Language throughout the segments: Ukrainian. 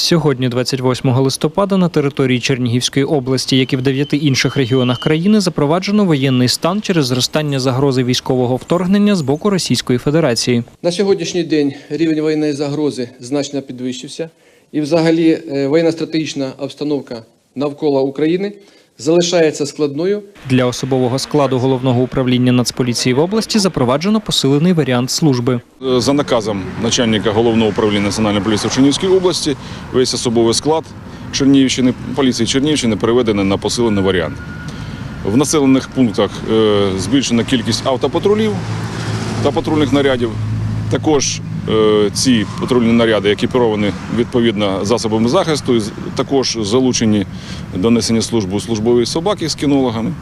Сьогодні, 28 листопада, на території Чернігівської області, як і в дев'яти інших регіонах країни, запроваджено воєнний стан через зростання загрози військового вторгнення з боку Російської Федерації. На сьогоднішній день рівень воєнної загрози значно підвищився, і взагалі е, воєнно-стратегічна обстановка навколо України залишається складною. Для особового складу головного управління Нацполіції в області запроваджено посилений варіант служби. За наказом начальника головного управління Національної поліції в Чернігівській області весь особовий склад Чернігівщини, поліції Чернігівщини переведений на посилений варіант. В населених пунктах е, збільшена кількість автопатрулів та патрульних нарядів. Також ці патрульні наряди екіпіровані відповідно засобами захисту, також залучені до несення служби службові собаки з кінологами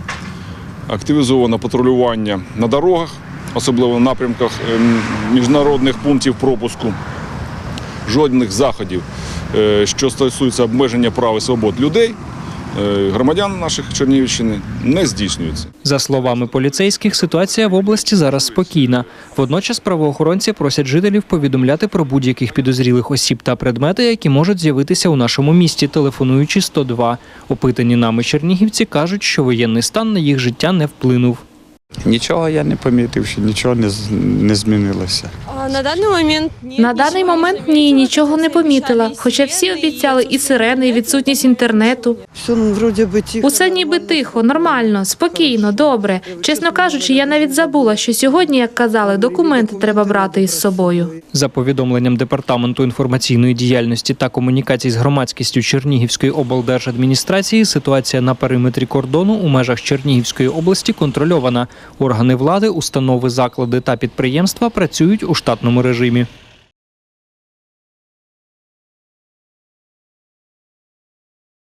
активізовано патрулювання на дорогах, особливо в напрямках ем, міжнародних пунктів пропуску. Жодних заходів, е, що стосуються обмеження прав і свобод людей, е, громадян наших Чернігівщини, не здійснюється. За словами поліцейських, ситуація в області зараз спокійна. Водночас правоохоронці просять жителів повідомляти про будь-яких підозрілих осіб та предмети, які можуть з'явитися у нашому місті, телефонуючи 102. Опитані нами чернігівці кажуть, що воєнний стан на їх життя не вплинув. Нічого я не помітив, що нічого не, з- не змінилося. На даний момент ні. На даний момент ні, нічого не помітила. Хоча всі обіцяли і сирени, і відсутність інтернету. Все ну. Усе ніби тихо, нормально, спокійно, добре. Чесно кажучи, я навіть забула, що сьогодні, як казали, документи треба брати із собою. За повідомленням департаменту інформаційної діяльності та комунікацій з громадськістю Чернігівської облдержадміністрації, ситуація на периметрі кордону у межах Чернігівської області контрольована. Органи влади, установи, заклади та підприємства працюють у штатному режимі.